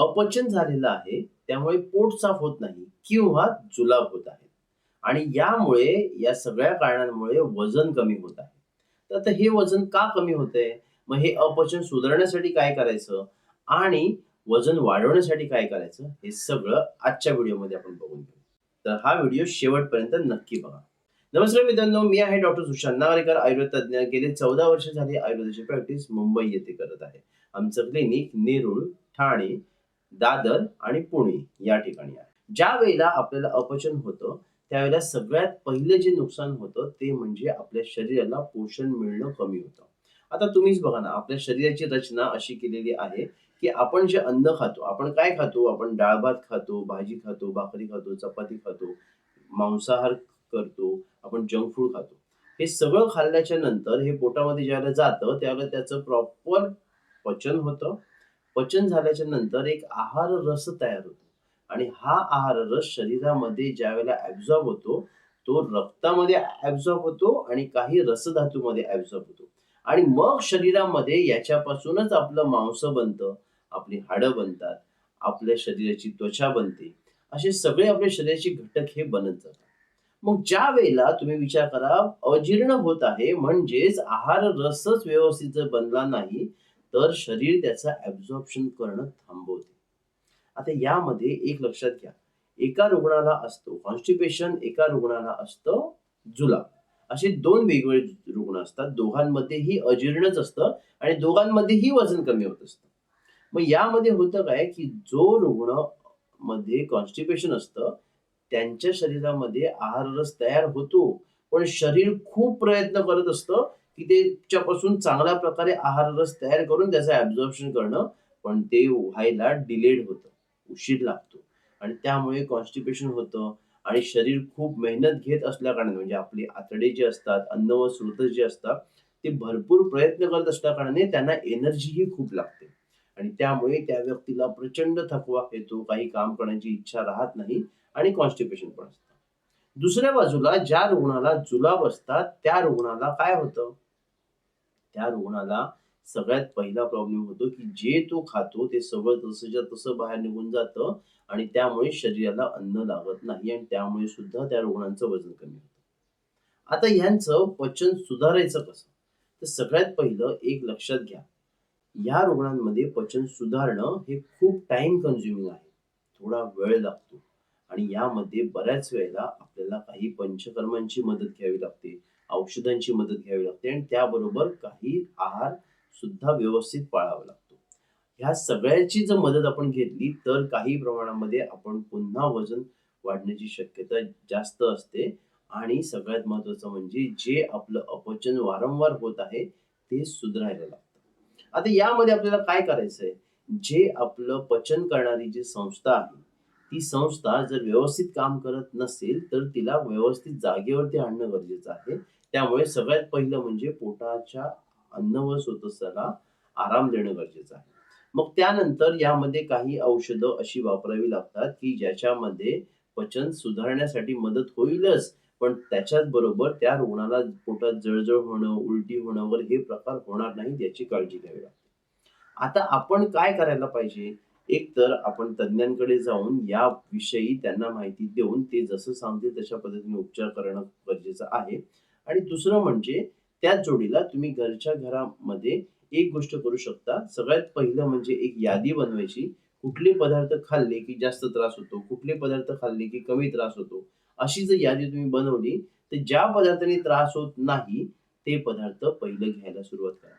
अपचन झालेलं आहे त्यामुळे पोट साफ होत नाही किंवा जुलाब होत आहे. आणि यामुळे या सगळ्या कारणांमुळे वजन कमी होत आहे. तर आता हे वजन का कमी होतंय? मग हे अपचन सुधारण्यासाठी काय करायचं? आणि वजन वाढवण्यासाठी काय करायचं? हे सगळं आजच्या व्हिडिओमध्ये आपण बघून घेऊ. तर हा व्हिडिओ शेवटपर्यंत नक्की बघा. नमस्कार मित्रांनो मी आहे डॉक्टर सुशांत नागरेकर आयुर्वेद तज्ज्ञ. गेले चौदा वर्ष झाली आयुर्वेदाची प्रॅक्टिस मुंबई येथे करत आहे. आमचं क्लिनिक नेरूळ ठाणे. दादर आणि पुणे या ठिकाणी आहे. ज्या वेळेला आपल्याला अपचन होतं त्यावेळेला सगळ्यात पहिले जे नुकसान होतं ते म्हणजे आपल्या शरीराला पोषण मिळणं कमी होतं. आता तुम्हीच बघा ना आपल्या शरीराची रचना अशी केलेली आहे की आपण जे अन्न खातो आपण काय खातो? आपण डाळ भात खातो भाजी खातो भाकरी खातो चपाती खातो मांसाहार करतो आपण जंक फूड खातो. हे सगळं खाल्ल्याच्या नंतर हे पोटामध्ये ज्यावेळेला जातं त्यावेळेला त्याचं प्रॉपर पचन होतं. पचन झाल्याच्यानंतर एक आहार रस तयार होतो. आणि हा आहार रस शरीरामध्ये ज्या वेळेला ऍब्झॉर्ब होतो तो रक्तामध्ये ऍब्झॉर्ब होतो आणि काही रसधातूमध्ये ऍब्झॉर्ब होतो. आणि मग शरीरामध्ये याच्यापासूनच आपलं मांस बनतं आपली हाडं बनतात आपल्या शरीराची त्वचा बनते. असे सगळे आपल्या शरीराचे घटक हे बनत जातात. मग ज्या वेळेला तुम्ही विचार करा अजीर्ण होत आहे म्हणजेच आहार रसच व्यवस्थित जर बनला नाही तर शरीर त्याचं ऍब्झॉर्प्शन करणं थांबवते. आता यामध्ये एक लक्षात घ्या. एका रुग्णाला असतो कॉन्स्टिपेशन एका रुग्णाला असतं जुलाब. असे दोन वेगवेगळे रुग्ण असतात. दोघांमध्येही अजीर्णच असतं आणि दोघांमध्येही वजन कमी होत असतं. मग यामध्ये होतं काय की जो रुग्णमध्ये कॉन्स्टिपेशन असतं त्यांच्या शरीरामध्ये आहार रस तयार होतो पण शरीर खूप प्रयत्न करत असतं की त्याच्यापासून चांगल्या प्रकारे आहार रस तयार करून त्याचं ऍब्झॉर्प्शन करणं पण ते व्हायला डिलेड होतं उशीर लागतो. आणि त्यामुळे कॉन्स्टिपेशन होतं आणि शरीर खूप मेहनत घेत असल्या कारणाने म्हणजे आपले आतडे जे असतात अन्न व स्रोत जे असतात ते भरपूर प्रयत्न करत असल्या कारणाने त्यांना एनर्जीही खूप लागते. आणि त्यामुळे त्या व्यक्तीला प्रचंड थकवा येतो काही काम करण्याची इच्छा राहत नाही आणि कॉन्स्टिपेशन पण असतं. दुसऱ्या बाजूला ज्या रुग्णाला जुलाब असतात त्या रुग्णाला काय होतं? त्या रुग्णाला सगळ्यात पहिला प्रॉब्लेम होतो की जे तो खातो ते सगळं तसंच्या तसं बाहेर निघून जातं आणि त्यामुळे शरीराला अन्न लागत नाही आणि त्यामुळे सुद्धा त्या रुग्णांचं वजन कमी होतं. आता यांचं पचन सुधारायचं कसं? तर सगळ्यात पहिलं एक लक्षात घ्या. या रुग्णांमध्ये पचन सुधारणं हे खूप टाइम कन्झ्युमिंग आहे. थोडा वेळ लागतो. आणि यामध्ये बऱ्याच वेळेला आपल्याला काही पंचकर्मांची मदत घ्यावी लागते. औषधांची मदत घ्यावी लागते आणि त्याबरोबर काही आहार सुद्धा व्यवस्थित पाळावा लागतो. ह्या सगळ्याची जर मदत आपण घेतली तर काही प्रमाणामध्ये आपण पुन्हा वजन वाढण्याची शक्यता जास्त असते. आणि सगळ्यात महत्वाचं म्हणजे जे आपलं अपचन वारंवार होत आहे ते सुधारायला लागतं. आता यामध्ये आपल्याला काय करायचं आहे जे आपलं पचन करणारी जी संस्था आहे ती संस्था जर व्यवस्थित काम करत नसेल तर तिला व्यवस्थित जागेवरती आणणं गरजेचं आहे. त्यामुळे सगळ्यात पहिलं म्हणजे पोटाच्या अन्न व स्वतःला आराम देणं गरजेचं आहे. मग त्यानंतर यामध्ये काही औषधं अशी वापरावी लागतात की ज्याच्यामध्ये पचन सुधारण्यासाठी मदत होईलच पण त्याच्याच बरोबर त्या रुग्णाला पोटात जळजळ होणं उलटी होणं वगैरे हे प्रकार होणार नाही याची काळजी घ्यावी लागते. आता आपण काय करायला पाहिजे? एक तर आपण तज्ज्ञांकडे जाऊन याविषयी त्यांना माहिती देऊन ते जसं सांगतील तशा पद्धतीने उपचार करणं गरजेचं आहे. आणि दुसरं म्हणजे त्याच जोडीला तुम्ही घरच्या घरामध्ये एक गोष्ट करू शकता. सगळ्यात पहिलं म्हणजे एक यादी बनवायची. कुठले पदार्थ खाल्ले की जास्त त्रास होतो? कुठले पदार्थ खाल्ले की कमी त्रास होतो? अशी जर यादी तुम्ही बनवली तर ज्या पदार्थांनी त्रास होत नाही ते पदार्थ पहिलं घ्यायला सुरुवात करा.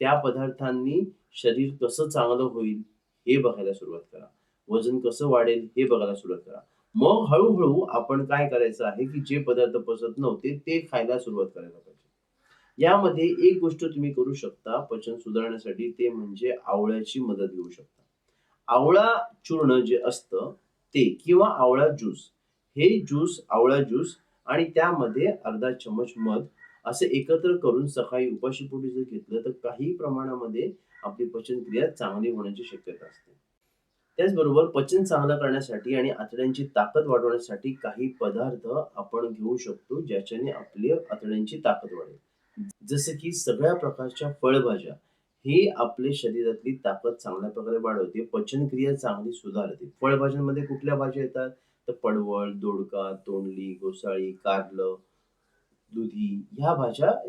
त्या पदार्थांनी शरीर कसं चांगलं होईल? हे बघायला सुरुवात करा. वजन कसं वाढेल हे बघायला सुरुवात करा. मग हळूहळू आपण काय करायचं आहे की जे पदार्थ पचत नव्हते ते खायला सुरुवात करायला पाहिजे. यामध्ये एक गोष्ट तुम्ही करू शकता पचन सुधारण्यासाठी ते म्हणजे आवळ्याची मदत घेऊ शकता. आवळा चूर्ण जे असतं ते किंवा आवळा ज्यूस हे ज्यूस आवळा ज्यूस आणि त्यामध्ये अर्धा चमच मध असे एकत्र करून सकाळी उपाशीपोटी जर घेतलं तर काही प्रमाणामध्ये आपली पचनक्रिया चांगली होण्याची शक्यता असते. त्याचबरोबर पचन चांगलं करण्यासाठी आणि आतड्यांची ताकद वाढवण्यासाठी काही पदार्थ आपण घेऊ शकतो ज्याच्याने आपली आतड्यांची ताकद वाढेल. जसे की सगळ्या प्रकारच्या फळभाज्या हे आपले शरीरातली ताकद चांगल्या प्रकारे वाढवते पचनक्रिया चांगली सुधारते. फळभाज्यांमध्ये कुठल्या भाज्या येतात? तर पडवळ दोडका तोंडली घोसाळी कारलं दुधी ह्या भाज्या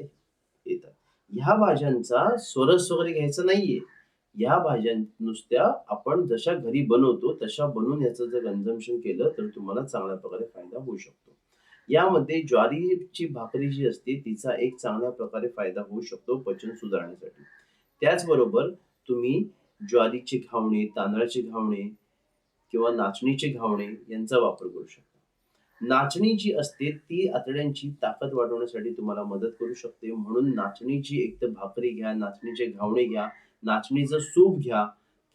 येतात. ह्या भाज्यांचा स्वरस वगैरे घ्यायचा नाहीये. या भाज्या नुसत्या आपण जशा घरी बनवतो तशा बनवून याचं जर कन्झम्पशन केलं तर तुम्हाला चांगल्या प्रकारे फायदा होऊ शकतो. यामध्ये ज्वारीची भाकरी जी असते तिचा एक चांगल्या प्रकारे फायदा होऊ शकतो पचन सुधारण्यासाठी. त्याचबरोबर तुम्ही ज्वारीचे घावणे तांदळाचे घावणे किंवा नाचणीचे घावणे यांचा वापर करू शकता. नाचणी जी असते ती आतड्यांची ताकद वाढवण्यासाठी तुम्हाला मदत करू शकते. म्हणून नाचणीची एक तर भाकरी घ्या नाचणीचे घावणे घ्या नाचणीचं सूप घ्या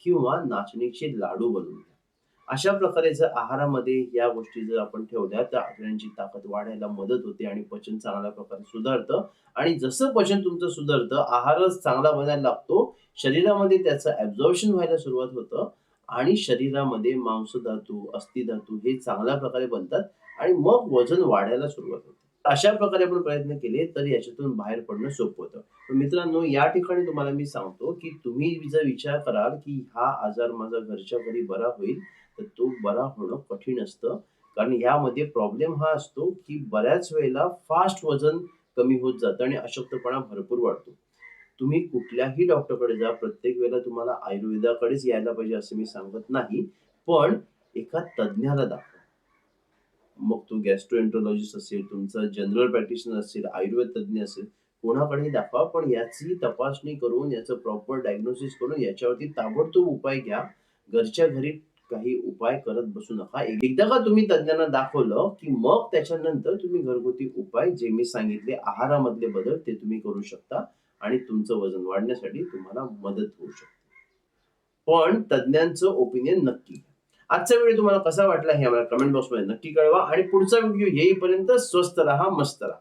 किंवा नाचणीचे लाडू बनवून घ्या. अशा प्रकारे जर आहारामध्ये या गोष्टी जर आपण ठेवल्या तर आतड्यांची ताकद वाढायला मदत होते आणि पचन चांगल्या प्रकारे सुधारतं. आणि जसं पचन तुमचं सुधारतं आहारच चांगला बनायला लागतो. शरीरामध्ये त्याचं ऍब्झॉर्प्शन व्हायला सुरुवात होतं. आणि शरीरामध्ये मांसधातू अस्थिधातू हे चांगल्या प्रकारे बनतात आणि मग वजन वाढायला सुरुवात होते. अशा प्रकारे आपण प्रयत्न केले तर याच्यातून बाहेर पडणं सोपं होतं. मित्रांनो या ठिकाणी तुम्हाला मी सांगतो की तुम्ही जर विचार कराल की हा आजार माझा घरच्या घरी बरा होईल तर तो बरा होणं कठीण असतं. कारण यामध्ये प्रॉब्लेम हा असतो की बऱ्याच वेळेला फास्ट वजन कमी होत जातं आणि अशक्तपणा भरपूर वाढतो. तुम्ही कुठल्याही डॉक्टरकडे जा प्रत्येक वेळेला तुम्हाला आयुर्वेदाकडेच यायला पाहिजे असं मी सांगत नाही पण एका तज्ज्ञाला दाखवा. मग तो गॅस्ट्रोएन्ट्रोलॉजिस्ट असेल तुमचा जनरल प्रॅक्टिशनर असेल आयुर्वेद तज्ज्ञ असेल कोणाकडेही दाखवा पण याची तपासणी करून याचं प्रॉपर डायग्नोसिस करून याच्यावरती ताबडतोब उपाय घ्या. घरच्या घरी काही उपाय करत बसू नका. एकदा का तुम्ही तज्ञांना दाखवलं की मग त्याच्यानंतर तुम्ही घरगुती उपाय जे मी सांगितले आहारामधले बदल ते तुम्ही करू शकता. तुमचं वजन वाढण्यासाठी तुम्हाला मदत होऊ शकते. पण तज्ञांचं ओपिनियन नक्की आजचा व्हिडिओ तुम्हाला कसा वाटला हे आम्हाला कमेंट बॉक्समध्ये नक्की कळवा आणि पुढचा व्हिडिओ येईपर्यंत स्वस्त राहा मस्त राहा.